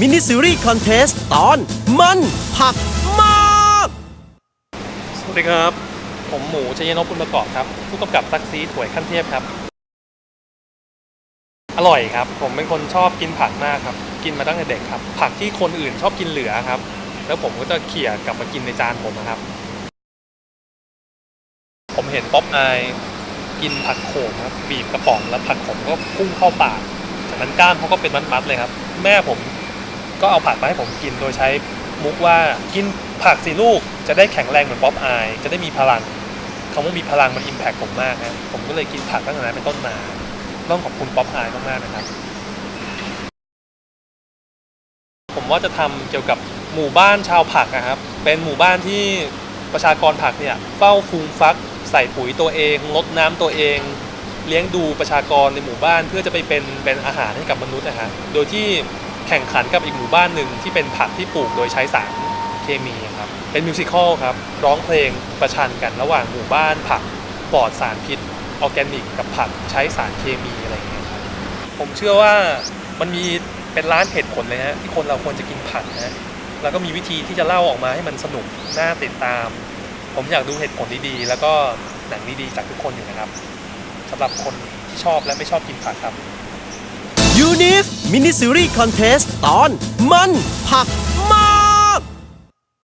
มินิซีรีส์คอนเทสตอนมันผักมากสวัสดีครับ ผมหมูชัยนพบุญประกอบครับ ผู้กำกับซักซีถวยขั้นเทพครับ อร่อยครับ ผมเป็นคนชอบกินผักมากครับ กินมาตั้งแต่เด็กครับ ผักที่คนอื่นชอบกินเหลือครับ แล้วผมก็จะเขี่ยกลับมากินในจานผมนะครับ ผมเห็นป๊อปอายกินผักโขมครับบีบกระป๋องแล้วผักโขมก็พุ่งเข้าปากจากนั้นก้านเขาก็เป็นมัดๆเลยครับ แม่ผม ก็เอาผักมาให้ผมกินโดยใช้มุกว่ากินผักสิลูกจะได้แข็งแรงเหมือนป๊อปอายจะได้มีพลังคำว่ามีพลังมันอิมแพคผมมากนะผมก็เลยกินผักตั้งแต่นั้นเป็นต้นมาต้องขอบคุณป๊อปอายมากๆนะครับ ผมว่าจะทำเกี่ยวกับหมู่บ้านชาวผักนะครับ เป็นหมู่บ้านที่ประชากรผักเนี่ยเฝ้าฟูมฟัก ใส่ปุ๋ยตัวเองลดน้ำตัวเอง เลี้ยงดูประชากรในหมู่บ้านเพื่อจะไปเป็นเป็นอาหารให้กับมนุษย์นะฮะโดยที่ แข่งขันกับอีกหมู่บ้านหนึ่งที่เป็นผักที่ปลูกโดยใช้สารเคมีครับเป็นมิวสิควลครับร้องเพลงประชันกันระหว่างหมู่บ้านผักปลอดสารพิษออร์แกนิก กับผักใช้สารเคมีอะไรอย่างเงี้ยครับผมเชื่อว่ามันมีเป็นล้านเหตุผลเลยฮะที่คนเราควรจะกินผักนะฮะแล้วก็มีวิธีที่จะเล่าออกมาให้มันสนุกน่าติดตาม ผมอยากดูเหตุผลดีๆแล้วก็หนังดีๆจากทุกคนอยู่นะครับสำหรับคนที่ชอบและไม่ชอบกินผักครับยูนิฟ มินิซีรีส์คอนเทสตอนมันผักม